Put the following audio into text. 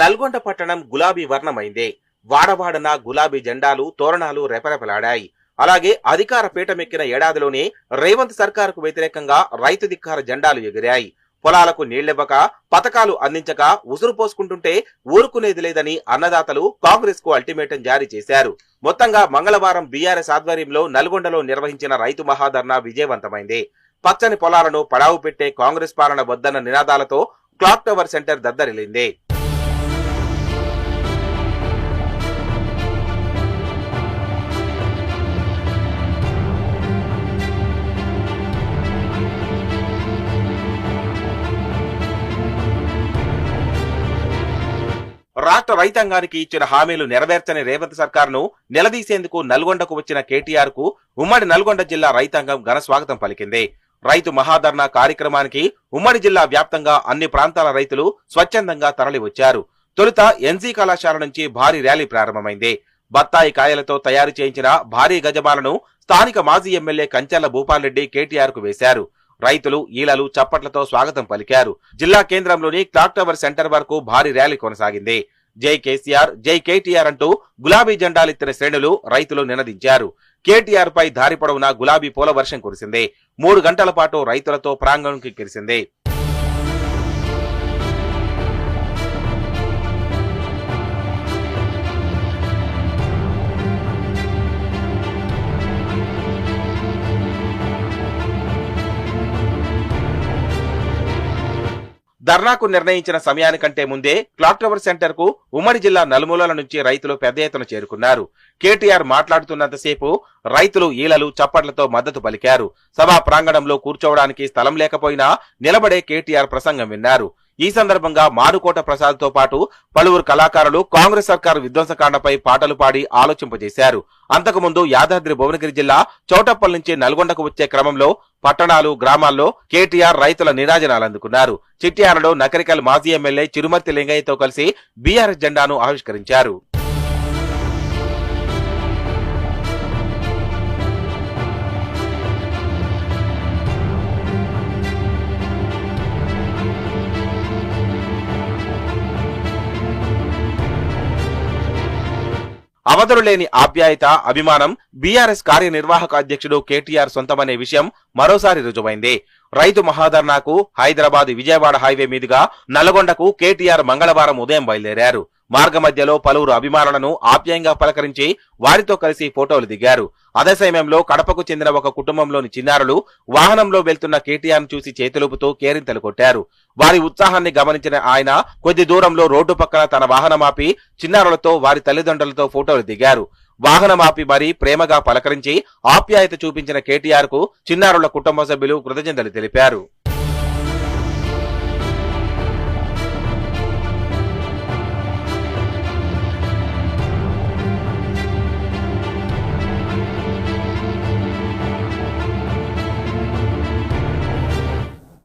నల్గొండ పట్టణం గులాబీ వర్ణమైంది. వాడవాడన గులాబీ జెండాలు తోరణాలు రెపరెపలాడాయి. అలాగే అధికార పీఠమెక్కిన ఏడాదిలోనే రేవంత్ సర్కారుకు వ్యతిరేకంగా రైతు ధిక్కార జెండాలు ఎగిరాయి. పొలాలకు నీళ్ళివ్వక పథకాలు అందించక ఉసురు పోసుకుంటుంటే ఊరుకునేది లేదని అన్నదాతలు కాంగ్రెస్కు అల్టిమేటం జారీ చేశారు. మొత్తంగా మంగళవారం బీఆర్ఎస్ ఆధ్వర్యంలో నల్గొండలో నిర్వహించిన రైతు మహాధర్నా విజయవంతమైంది. పచ్చని పొలాలను పడావు పెట్టే కాంగ్రెస్ పాలన వద్దన్న నినాదాలతో క్లాక్ టవర్ సెంటర్ దద్దరిల్లింది. రాష్ట్ర రైతాంగానికి ఇచ్చిన హామీలు నెరవేర్చని రేవంత్ సర్కార్ను నిలదీసేందుకు నల్గొండకు వచ్చిన కేటీఆర్కు ఉమ్మడి నల్గొండ జిల్లా రైతాంగం ఘన స్వాగతం పలికింది. రైతు మహాధర్నా కార్యక్రమానికి ఉమ్మడి జిల్లా వ్యాప్తంగా అన్ని ప్రాంతాల రైతులు స్వచ్ఛందంగా తరలివచ్చారు. తొలుత ఎన్జీ కళాశాల నుంచి భారీ ర్యాలీ ప్రారంభమైంది. బత్తాయి కాయలతో తయారు చేయించిన భారీ గజమాలను స్థానిక మాజీ ఎమ్మెల్యే కంచెల భూపాల్రెడ్డి కేటీఆర్కు వేశారు. రైతులు ఈలలు చప్పట్లతో స్వాగతం పలికారు. జిల్లా కేంద్రంలోని క్లాక్ టవర్ సెంటర్ వరకు భారీ ర్యాలీ కొనసాగింది. జై కేసీఆర్ జై కేటీఆర్ అంటూ గులాబీ జెండాలెత్తిన శ్రేణులు రైతులు నినదించారు. కేటీఆర్ పై దారి పొడవునా గులాబీ పూల వర్షం కురిసింది. మూడు గంటల పాటు రైతులతో ప్రాంగణంకి కిరిసింది. ధర్నాకు నిర్ణయించిన సమయానికంటే ముందే క్లాక్ టవర్ సెంటర్కు ఉమ్మడి జిల్లా నలుమూలల నుంచి రైతులు పెద్ద ఎత్తున చేరుకున్నారు. కేటీఆర్ మాట్లాడుతున్నంతసేపు రైతులు ఈలలు చప్పట్లతో మద్దతు పలికారు. సభా ప్రాంగణంలో కూర్చోవడానికి స్థలం లేకపోయినా నిలబడే కేటీఆర్ ప్రసంగం విన్నారు. ఈ సందర్భంగా మారుకోట ప్రసాద్తో పాటు పలువురు కళాకారులు కాంగ్రెస్ సర్కారు విధ్వంసకాండపై పాటలు పాడి ఆలోచింపజేశారు. అంతకుముందు యాదాద్రి భువనగిరి జిల్లా చౌటప్పల్ నుంచి నల్గొండకు వచ్చే క్రమంలో పట్టణాలు గ్రామాల్లో కేటీఆర్ రైతుల నిరాజనాలు అందుకున్నారు. చిట్యాలలో నకరికల్ మాజీ ఎమ్మెల్యే చిరుమర్తి లింగయ్యతో కలిసి బీఆర్ఎస్ జెండాను ఆవిష్కరించారు. అవధులు లేని ఆప్యాయత అభిమానం బీఆర్ఎస్ కార్యనిర్వాహక అధ్యక్షుడు కేటీఆర్ సొంతమనే విషయం మరోసారి రుజువైంది. రైతు మహాధర్నాకు హైదరాబాద్ విజయవాడ హైవే మీదుగా నల్గొండకు కేటీఆర్ మంగళవారం ఉదయం బయలుదేరారు. మార్గ మధ్యలో పలువురు అభిమానులను ఆప్యాయంగా పలకరించి వారితో కలిసి ఫోటోలు దిగారు. అదే సమయంలో కడపకు చెందిన ఒక కుటుంబంలోని చిన్నారులు వాహనంలో వెళ్తున్న కేటీఆర్ చూసి చేతులుపుతూ కేరింతలు కొట్టారు. వారి ఉత్సాహాన్ని గమనించిన ఆయన కొద్ది దూరంలో రోడ్డు పక్కన తన వాహనం ఆపి చిన్నారులతో వారి తల్లిదండ్రులతో ఫోటోలు దిగారు. వాహనం ఆపి మరీ ప్రేమగా పలకరించి ఆప్యాయత చూపించిన కేటీఆర్కు చిన్నారుల కుటుంబ సభ్యులు కృతజ్ఞతలు తెలిపారు.